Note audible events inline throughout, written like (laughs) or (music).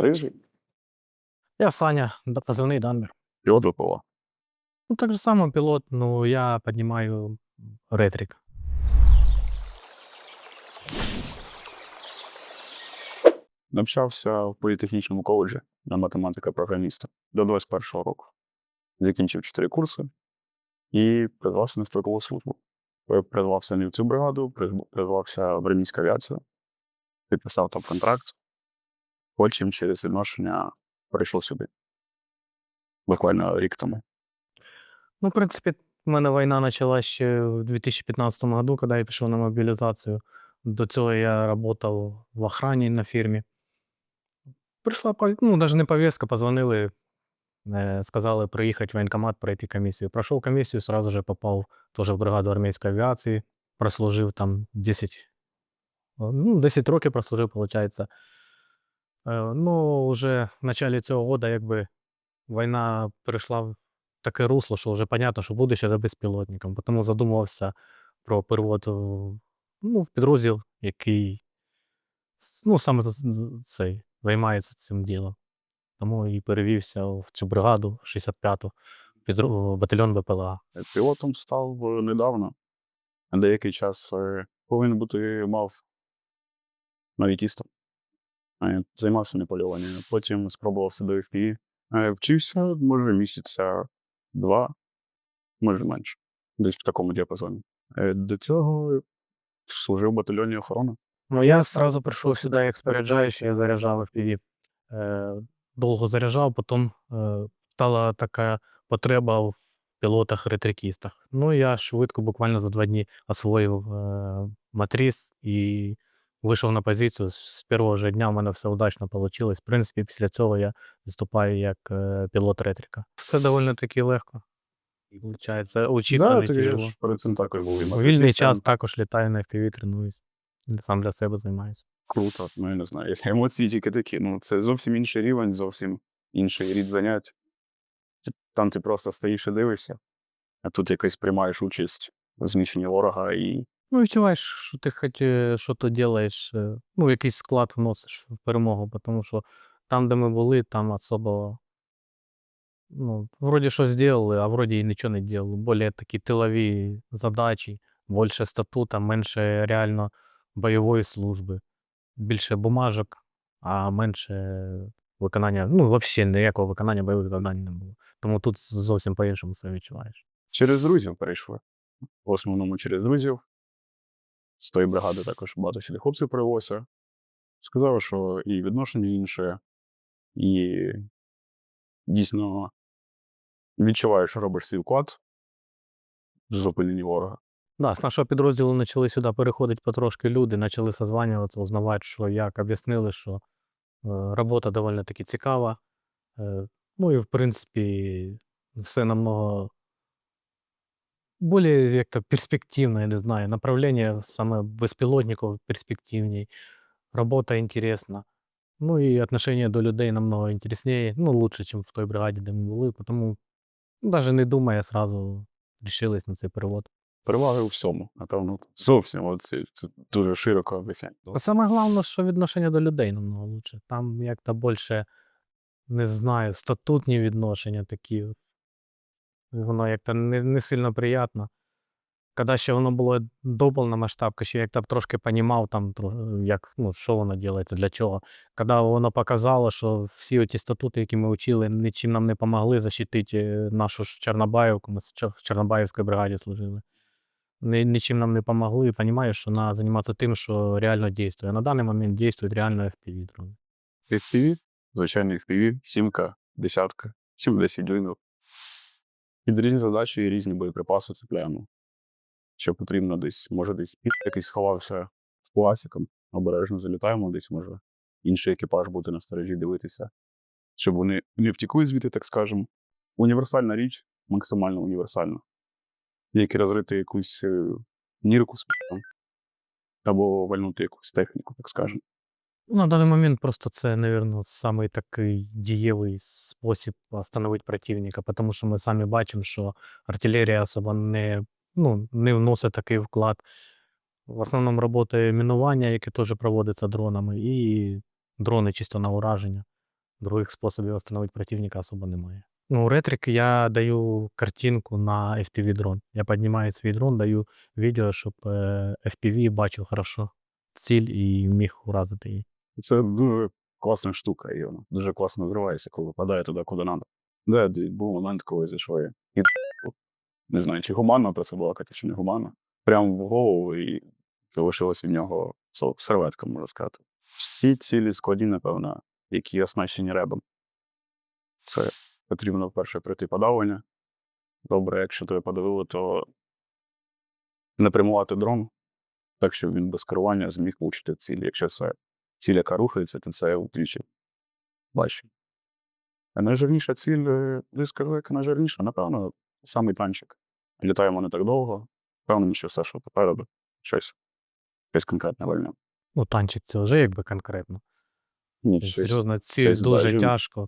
Рижий. Я Саня, да, позывной Данмер. Пілот ВПО. Ну, так же само пилот, но я поднимаю ретрик. Навчався в політехнічному коледжі на математика-програміста до 21-го року. Закінчив 4 курси і призвався на строкову службу. При- Призвався не в цю бригаду, призвався в армійську авіацію, підписав там контракт. Потім через відношення перейшов сюди. Буквально рік тому. Ну, в принципе, у мене війна почалась ще в 2015 году, коли я пішов на мобілізацію. До цього я працював в охрані на фірмі. Прийшла, ну, навіть не повістка, позвонили, сказали приїхати в воєнкомат, пройти комісію. Пройшов комісію, сразу же попав теж в бригаду армійської авіації, прослужив там 10 ну, 10 років прослужив, виходить. Ну, вже в початку цього року, якби війна перейшла в таке русло, що вже понятно, що буде ще за безпілотником. Тому задумувався про перевод ну, в підрозділ, який ну, саме цей, займається цим ділом. Тому і перевівся в цю бригаду 65-ту, підро- батальйон БПЛА. Пілотом став е, недавно. Деякий час е, повинен бути мав навітістом. Е, Займався неполюванням. Потім спробував себе в FPV. Е, Вчився, може, місяця два, може менше. Десь в такому діапазоні. До цього служив в батальйоні охорони. Ну, я сразу прийшов сюди як споряджаючий, я заряджав FPV. Е, довго заряджав, потім е, стала така потреба в пілотах-ретрикістах. Ну, я швидко, буквально за два дні освоїв матріс і вийшов на позицію. З- першого ж дня в мене все удачно вийшло. В принципі, після цього я виступаю як е, пілот ретрика. Все доволі таки легко. Получається, учити Да, так я ж перед цим також був. У вільний час також літаю на FPV, тренуюсь. Сам для себе займаюся. Круто, ну я не знаю. Емоції тільки такі. Ну, це зовсім інший рівень, зовсім інший рід занять. Там ти просто стоїш і дивишся, а тут якось приймаєш участь в знищенні ворога і Ну, відчуваєш, що ти хоч що то робиш, ну, якийсь склад вносиш в перемогу, тому що там, де ми були, там особо. Ну, вроді щось зробили, а вроді і нічого не робили. Более такі тилові задачі, більше статута, менше реально бойової служби, більше бумажок, а менше виконання, ну, взагалі ніякого виконання бойових завдань не було. Тому тут зовсім по-іншому це відчуваєш. через друзів перейшли. В основному через друзів. З тої бригади також багато сюди хлопців привелося. Сказали, що і відношення інше, і дійсно відчуваєш, що робиш свій вклад в зупиненні ворога. Да, з нашого підрозділу почали сюди переходити потрошки люди, почали созванюватися, узнавати, що як, об'яснили, що е, робота доволі таки цікава. Е, ну і в принципі все намного более як-то перспективно, я не знаю. Направлення саме безпілотників перспективней, робота інтересна. Ну і отношение до людей намного інтересніше, ну, лучше, ніж в той бригаді, де ми були. Тому навіть не думая, сразу рішились на цей перевод. Переваги у всьому, напевно, зовсім. От, це, це дуже широко об'яснять. А Саме головне, що відношення до людей намного лучше. Там як-то більше, не знаю, статутні відношення такі. Воно як-то не, не сильно приємно. Коли ще воно було до повномасштабки, ще як-то трошки понімав, там, як, ну, що воно робиться, для чого. Коли воно показало, що всі ті статути, які ми вчили, нічим нам не допомогли захистити е, нашу Чорнобаївку, ми в Чорнобаївській бригаді служили. Нічим нам не допомогли, і розумієш, що треба займатися тим, що реально діє. А на даний момент діють реально FPV. FPV, звичайний FPV, сімка, десятка, 7-10 дюймів. Під різні задачі і різні боєприпаси цепляємо. Що потрібно десь, може, десь під якийсь сховався з пластиком, обережно залітаємо, десь може інший екіпаж бути на сторожі дивитися, щоб вони не втікли звідти, так скажемо. Універсальна річ, максимально універсальна. Як і розрити якусь е, нірку з піском, або вальнути якусь техніку, так скажемо. Ну, На даний момент просто це, мабуть, самий такий дієвий спосіб остановити противника, тому що ми самі бачимо, що артилерія особо не, ну, не вносить такий вклад. В основному працює мінування, яке теж проводиться дронами, і дрони чисто на ураження. других способів остановити противника особо немає. Ну, ретрик я даю картинку на FPV дрон. Я піднімаю свій дрон, даю відео, щоб е, FPV бачив хорошо ціль і міг уразити її. Це дуже класна штука, і вона дуже класно вривається, коли випадає туди, куди треба. Де був момент, коли зайшов я і не знаю, чи гуманно про це балакати, чи не гуманно. Прямо в голову і залишилась від нього серветка, можна сказати. Всі цілі складні, напевно, які оснащені ребом. Це потрібно вперше пройти подавлення. Добре, якщо тебе подавили, то не прямувати дрон, так щоб він без керування зміг влучити в ціль. Якщо це ціль, яка рухається, то це втричі. Бачу. А найжирніша ціль, е, не скажу, яка найжирніша, напевно, самий танчик. Літаємо не так довго, впевнений, що все, що попереду, щось, щось конкретне вольне. Ну, танчик це вже якби конкретно. Ні, Тобто, щось, Серйозно, ціль щось дуже бачу. тяжко.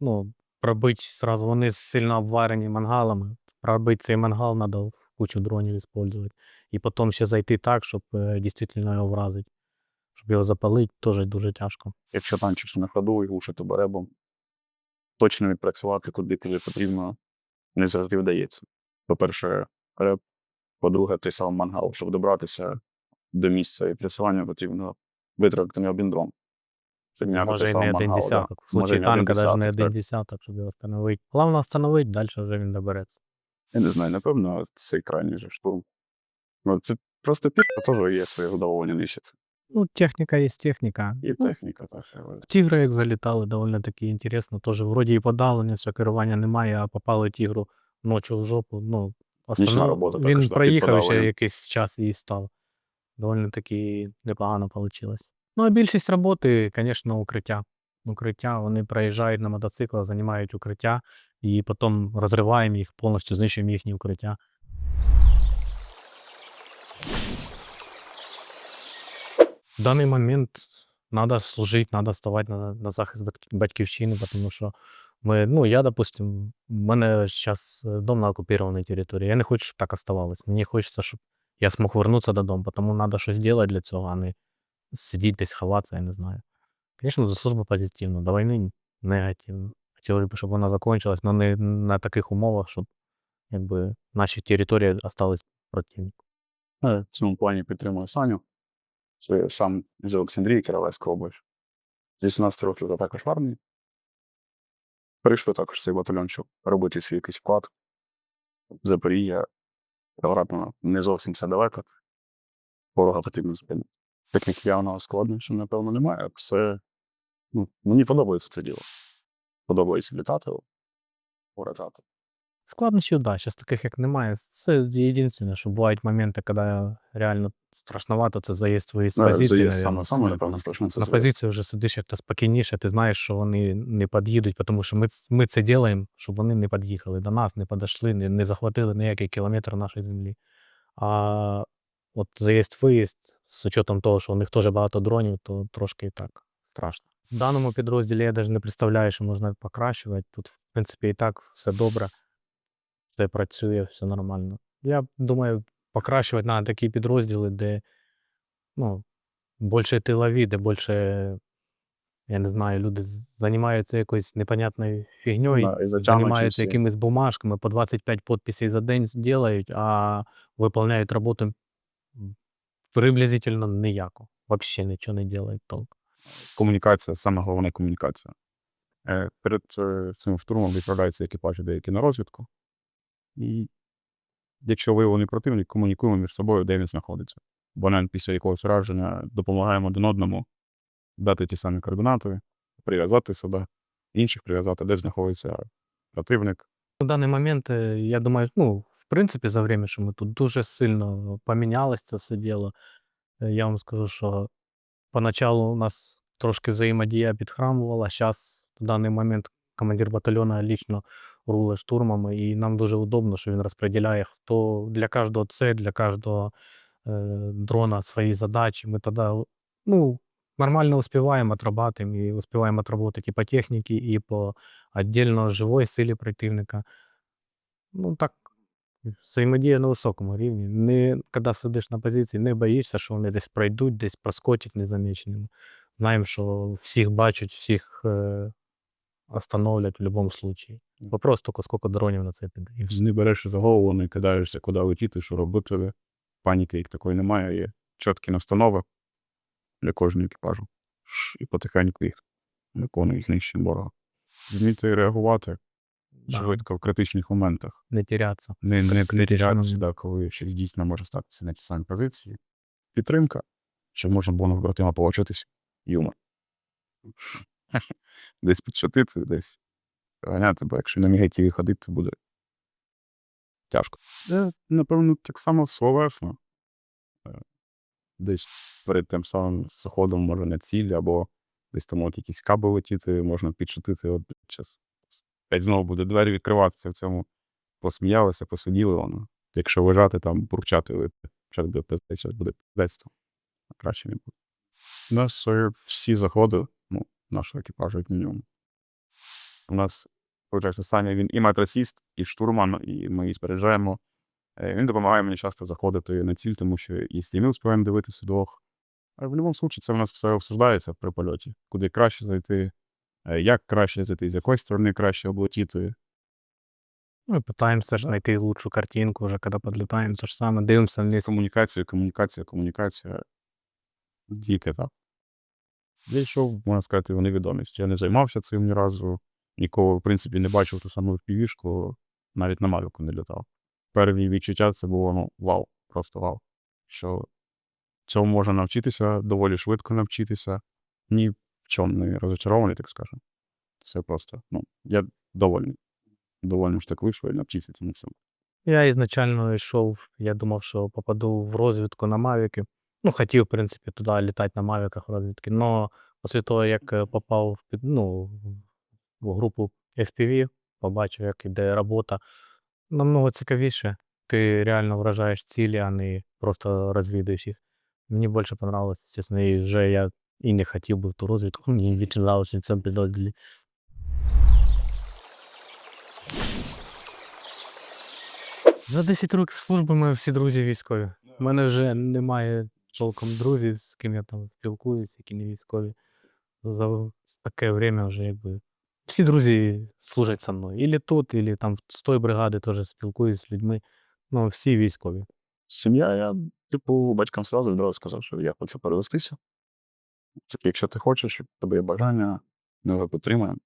Ну, пробити сразу, вони сильно обварені мангалами. Пробити цей мангал треба кучу дронів використовувати. І потім ще зайти так, щоб е, дійсно його вразити. Щоб його запалити, теж дуже тяжко. Якщо танчик на ходу і глушити беребом, точно відпрацювати, куди тобі потрібно, не завжди вдається. По-перше, реп, по-друге, той самий мангал, щоб добратися до місця і відпрацювання, потрібно витратити не один дрон. Щоб Може і не один десяток. В случаї танка навіть не один десяток, щоб його встановити. Головне встановити, далі вже він добереться. Я не знаю, напевно, цей крайній же штурм. Ну, це просто пітка теж є своє задоволення нищиться. Ну, техніка є техніка. І Ну, техніка, так. але В тігри, як залітали, доволі таки інтересно. Теж вроді і подавлення, все керування немає, а попали тігру ночі в жопу. Ну, Нічна робота Він також, да, під проїхав ще подавленням. якийсь час і став. Доволі таки непогано вийшло. Ну, а більшість роботи, звісно, укриття. Укриття, вони проїжджають на мотоциклах, займають укриття, і потім розриваємо їх, повністю знищуємо їхні укриття. В даний момент треба служити, треба ставати на, на захист батьк- батьківщини, тому що ми, ну, я, допустим, в мене зараз дом на окупованій території. Я не хочу, щоб так оставалось. Мені хочеться, щоб я змог повернутися додому, тому треба щось робити для цього, а не сидіти десь ховатися, я не знаю. Звісно, до служби позитивно, до війни негативно. Хотіли б, щоб вона закінчилась, але не на таких умовах, щоб якби, наші території остались противнику. е, в цьому плані підтримую Саню. Я сам з Олександрії, Кіровецька область. З 18 років я також в армії. Прийшли також цей батальйон, щоб робити свій якийсь вклад. Запоріжжя, Квадратно, не зовсім все далеко. Ворога потрібно спинити. Таких явного складнощів, напевно, немає. Все, ну, мені подобається це діло. Подобається літати, уражати. Складнощів, да, зараз таких як немає. Це єдине, що бувають моменти, коли реально страшновато це заїзд свої з Ну, позиції. заїзд саме, саме, напевно, страшно це На заїзд. позицію вже сидиш як-то спокійніше, ти знаєш, що вони не під'їдуть, тому що ми, ми це робимо, щоб вони не під'їхали до нас, не підійшли, не, не захватили ніякий кілометр нашої землі. А от заїзд-виїзд, з учетом того, що у них теж багато дронів, то трошки і так страшно. В даному підрозділі я навіть не представляю, що можна покращувати. Тут, в принципі, і так все добре, все працює, все нормально. Я думаю, покращувати треба такі підрозділи, де ну, більше тилові, де більше, я не знаю, люди займаються якоюсь непонятною фігньою, Да, займаються якимись бумажками, по 25 підписей за день зроблять, а виконують роботу приблизительно ніяку. Взагалі нічого не роблять толком. комунікація, саме головне комунікація. Е, Перед е, цим штурмом відправляються екіпажі деякі на розвідку. І якщо виявлений противник, комунікуємо між собою, де він знаходиться. Навіть після якогось враження допомагаємо один одному дати ті самі координати, прив'язати себе, інших прив'язати, де знаходиться противник. На даний момент, е, я думаю, ну, в принципі, за время, що ми тут дуже сильно помінялось це все діло. Е, Я вам скажу, що поначалу у нас трошки взаємодія підхрамувала. Зараз, в даний момент, командир батальйону лічно руле штурмами, і нам дуже удобно, що він розподіляє, хто для кожного це, для кожного е, дрона свої задачі. Ми тоді ну, нормально успіваємо отрабатываем і успіваємо отработать і по техніці, і по отдельно живої силі противника. Ну, так, взаємодія на високому рівні. Не, коли сидиш на позиції, не боїшся, що вони десь пройдуть, десь проскочать незаміченими. Знаємо, що всіх бачать, всіх е, остановлять в будь-якому случаї. Вопрос тільки, скільки дронів на це піде. І все. Не береш за голову, не кидаєшся, куди летіти, що робити. Паніки як такої немає, є чіткі настанови для кожного екіпажу. І потихеньку їх виконують знищення ворога. Вміти реагувати швидко в критичних моментах. Не терятися. Не, не критичному- перетягатися, да, коли щось дійсно може статися на ті самі позиції. Підтримка, щоб можна було на побратима повчитись. Юмор. (laughs) десь підшатити, десь ганяти, бо якщо на негативі ходити, то буде тяжко. Це, напевно, так само словесно. Е, Десь перед тим самим заходом може на ціль, або десь там от якісь каби летіти, можна підшутити. От час. Опять знову буде двері відкриватися в цьому. Посміялися, посиділи воно. Якщо лежати там, бурчати, ви зараз буде пиздець, зараз буде пиздець, краще не буде. У нас е, всі заходи, нашого екіпажу, як мінімум. У нас, виходить, Саня, він і матрасіст, і штурман, і ми її збережаємо. Е, Він допомагає мені часто заходити на ціль, тому що і ми успіваємо дивитися двох. А в будь-якому випадку це в нас все обсуждається при польоті. Куди краще зайти, е, як краще зайти, з якої сторони краще облетіти. Ну, і питаємося ж знайти лучшу картинку вже, коли підлітаємо, то ж саме, дивимося вниз. Комунікація, комунікація, комунікація. Тільки так. Я можна сказати, в невідомість. Я не займався цим ні разу, ніколи, в принципі, не бачив ту саму впівішку, навіть на Мавіку не літав. Перві відчуття це було ну, вау, просто вау. Що цьому можна навчитися, доволі швидко навчитися. Ні в чому не розочарований, так скажемо. Це просто, ну, я довольний. Довольний, що так вийшло і навчився цьому всьому. Я ізначально йшов, я думав, що попаду в розвідку на Мавіки. Ну, хотів, в принципі, туди літати на Мавіках розвідки. Но після того, як е, попав в, під- ну, в групу FPV, побачив, як іде робота, намного цікавіше. Ти реально вражаєш цілі, а не просто розвідуєш їх. Мені більше понравилось, звісно, і вже я і не хотів би в ту розвідку. Мені більше нравилося в цьому підрозділі. За 10 років служби ми всі друзі військові. У мене вже немає толком друзів, з ким я там спілкуюся, які не військові. За таке время вже якби. Всі друзі служать со мною. Ілі тут, ілі там з тої бригади теж спілкуюсь з людьми. Ну, всі військові. Сім'я, я, типу, батькам сразу відразу сказав, що я хочу перевестися. Типу, якщо ти хочеш, щоб тебе є бажання, ми його підтримаємо.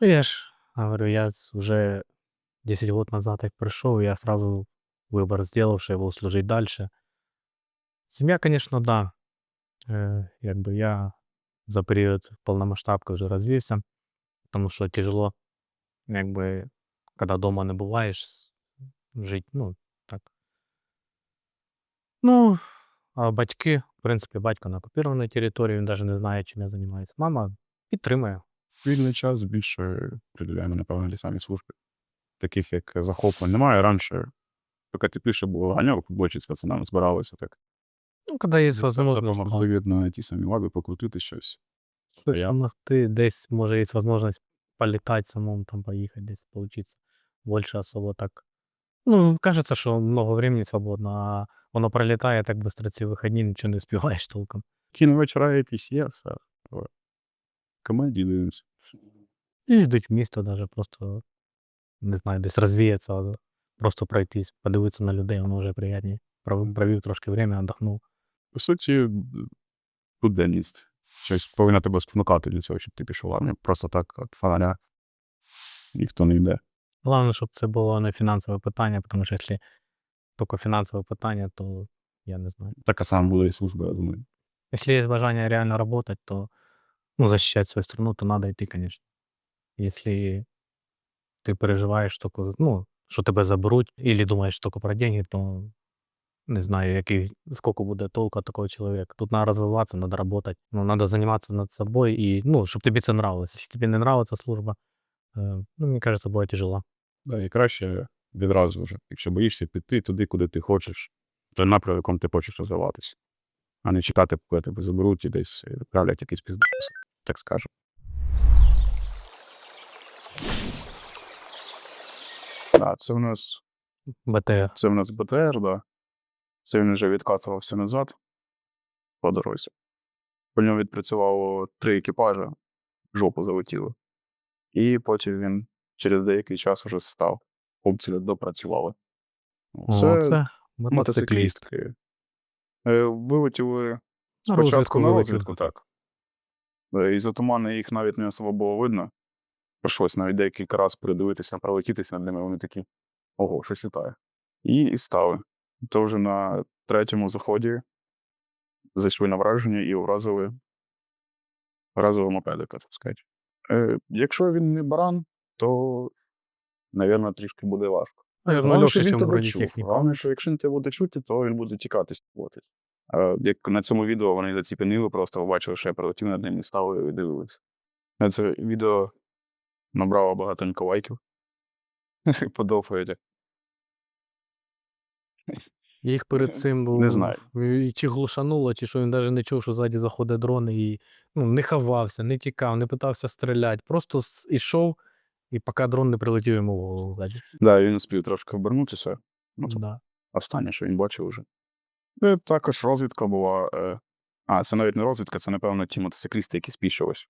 Ну, я ж говорю, я вже 10 років назад, як прийшов, я сразу вибір зробив, що я буду служити далі. Сім'я, звісно, да. Е, якби я за період повномасштабки вже розвівся, тому що тяжело, якби, коли вдома не буваєш, жити, ну, так. Ну, а батьки, в принципі, батько на окупованій території, він навіть не знає, чим я займаюся. Мама підтримує. Вільний час більше приділяємо, напевно, для служби. Таких як захоплень немає. Раніше, поки тепліше було ганяв, футбольчик з пацанами збиралися так. Ну, коли є можливість. Допомогли на ті самі лаби покрутити щось. Я- десь, може, є можливість політати самому, там поїхати десь, поучитися. Більше особо так. Ну, кажеться, що много времени свободно, а воно пролітає так швидко ці вихідні, нічого не співаєш толком. Кіно вечора якісь є, все. Комедії дивимося. І йдуть в місто, навіть просто, не знаю, десь розвіятися, просто пройтись, подивитися на людей, воно вже приємніше. Провів, трошки время, віддохнув. По суті, буденність. Щось повинна тебе спонукати для цього, щоб ти пішов в армію. Просто так, от фонаря. Ніхто не йде. Головне, щоб це було не фінансове питання, тому що якщо тільки фінансове питання, то я не знаю. Така сама буде і служба, я думаю. Если есть желание реально работать, то ну, защищать свою страну, то надо идти, конечно. Если ты переживаешь только, ну, що тебе заберуть, или думаєш тільки про деньги, то не знаю, який, сколько буде толку такого чоловіка. Тут треба розвиватися, треба працювати, ну, треба займатися над собою, і, ну, щоб тобі це нравилось. Якщо тобі не нравиться служба, е, ну, мені кажется, буде тяжело. Да, і краще відразу вже, якщо боїшся піти туди, куди ти хочеш, той напрямок, в якому ти хочеш розвиватися. А не чекати, поки тебе заберуть і десь відправлять якийсь піздець, так скажемо. Да, це у нас БТР. Це в нас БТР, да. Це він вже відкатувався назад по дорозі. По ньому відпрацювало три екіпажі, жопу залетіло. І потім він через деякий час уже став. Хлопці допрацювали. Ну, О, Це це мотоциклістки. Е, Вилетіли спочатку на розвідку, так. І за туману їх навіть не особо було видно. Прийшлось навіть декілька разів передивитися, пролетітися над ними, вони такі, ого, щось літає. І, і стали. То вже на третьому заході зайшли на враження і вразили вразили мопедика, так сказати. Е, якщо він не баран, то, напевно, трішки буде важко. Головне, що він тебе чув. Головне, що якщо він тебе буде чути, то він буде тікати співати. А як на цьому відео вони заціпенили, просто побачили, що я прилетів над ним і стали і дивилися. Це відео набрало багатенько лайків. (laughs) Подобається. Їх перед (laughs) цим був, Не знаю. і чи глушануло, чи що він навіть не чув, що ззаді заходить дрон, і ну, не ховався, не тікав, не питався стріляти. Просто ішов, і поки дрон не прилетів йому в голову. ззаді. Да, він успів трошки обернутися. Ну, це Да. останнє, що він бачив уже. Е, також розвідка була. Е... А, це навіть не розвідка, це, напевно, ті мотоциклісти, які спішились.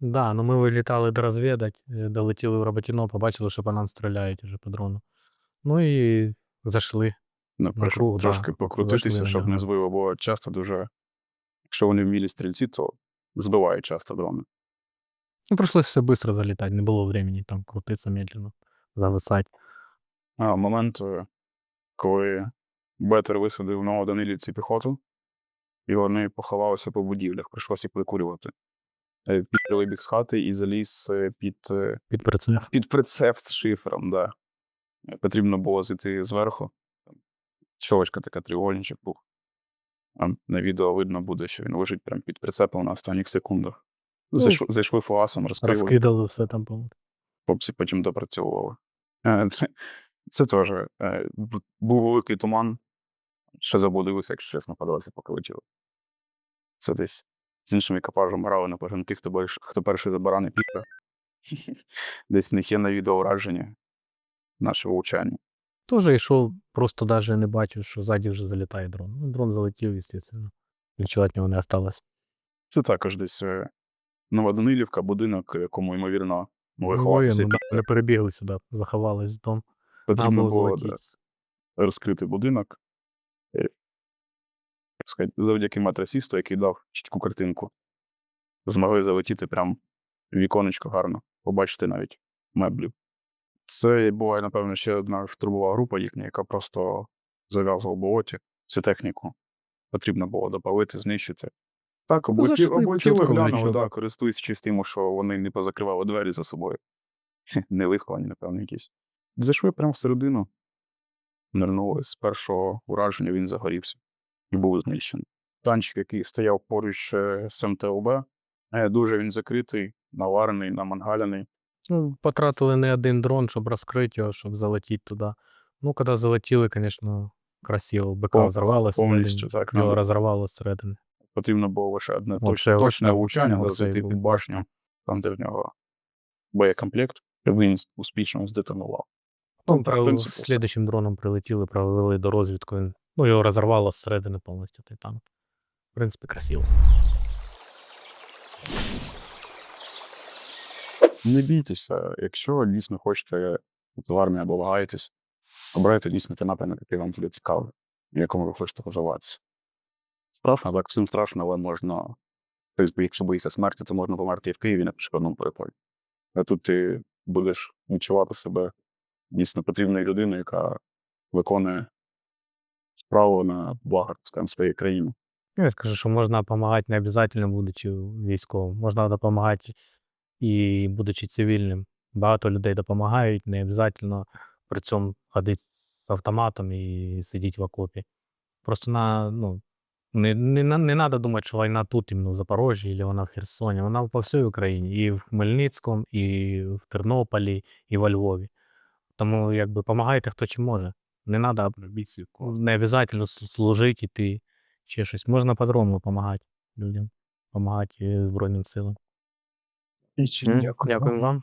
Да, ну ми вилітали до розвідати, е, долетіли в Роботіно, побачили, що по нам стріляють уже по дрону. Ну і зайшли. Ну, На круг, да, трошки зайшли покрутитися, на щоб не збило, бо часто дуже, якщо вони вмілі стрільці, то збивають часто дрони. Ну, прийшлось все швидко залітати, не було времени там крутитися медленно, зависати. А момент, е, коли Бетер висадив на Данилівці піхоту, і вони поховалися по будівлях, прийшлося їх викурювати. Е, Пітер вибіг з хати і заліз е, під, Під прицеп. під прицеп з шифером, да. Потрібно було зайти зверху. Щолочка така треугольничок був. На відео видно буде, що він лежить прямо під прицепом на останніх секундах. Зайшли, зайшли фуасом, розкрили. Розкидали все там було. хлопці потім допрацьовували. Е, Це, це теж е, був великий туман. Ще заблудилися, якщо чесно, по дорозі, поки летіли. Це десь з іншим екіпажем грали на поженки, хто, хто перший за барани пікра. (laughs) Десь в них є на відео враження нашого учення. Тоже йшов, просто навіть не бачив, що ззаді вже залітає дрон. Ну, дрон залетів, звісно. Нічого від нього не осталось. Це також десь е, Новоданилівка, будинок, якому, ймовірно, могли ховатися. да, Вони перебігли сюди, заховались в дом. Потрібно було було да, розкрити будинок. Е, як сказати, завдяки матрасісту, який дав чітку картинку, змогли залетіти прям в віконечко гарно, побачити навіть меблів. Це була, напевно, ще одна штурмова група їхня, яка просто зав'язувала болоті цю техніку. Потрібно було допалити, знищити. Так, облетіли, глянули, да, користуючись тим, що вони не позакривали двері за собою. не виховані, напевно, якісь. Зайшли прямо всередину, нирнули. З першого ураження він загорівся і був знищений. Танчик, який стояв поруч е, з МТОБ, е, дуже він закритий, наварений, намангаляний. Ну, потратили не один дрон, щоб розкрити його, щоб залетіти туди. Ну, коли залетіли, звісно, красиво. БК взорвалося. повністю так, Його надо. розірвало зсередини. Потрібно було лише одне От точне на влучання, влучання, оце зайти під башню, там, де в нього боєкомплект, і він успішно здетонував. Ну, Ну, про, в принципі, все. слідчим дроном прилетіли, провели до розвідку. він- Ну, його розірвало зсередини повністю той танк. В принципі, красиво. Не бійтеся, якщо дійсно хочете в армії або вагаєтесь, обирайте дійсно той напрямок, який вам буде цікавий, в якому ви хочете розвиватися. Страшно, так, всім страшно, але можна. Тобто, якщо боїшся смерті, то можна померти і в Києві на пішохідному переході. А тут ти будеш відчувати себе дійсно потрібною людиною, яка виконує справу на благо, так скажемо, своєї країни. Ну, Я скажу, що можна допомагати не обов'язково, будучи військовим. Можна допомагати і будучи цивільним. Багато людей допомагають, не обов'язково при цьому ходити з автоматом і сидіти в окопі. Просто на, ну, не, не, не треба думати, що війна тут, іменно в Запорожжі, або вона в Херсоні. Вона по всій Україні. І в Хмельницькому, і в Тернополі, і во Львові. Тому якби допомагайте, хто чим може. Не треба не обов'язково служити іти ще щось. Можна по-другому допомагати людям, допомагати Збройним силам. І Дякую вам.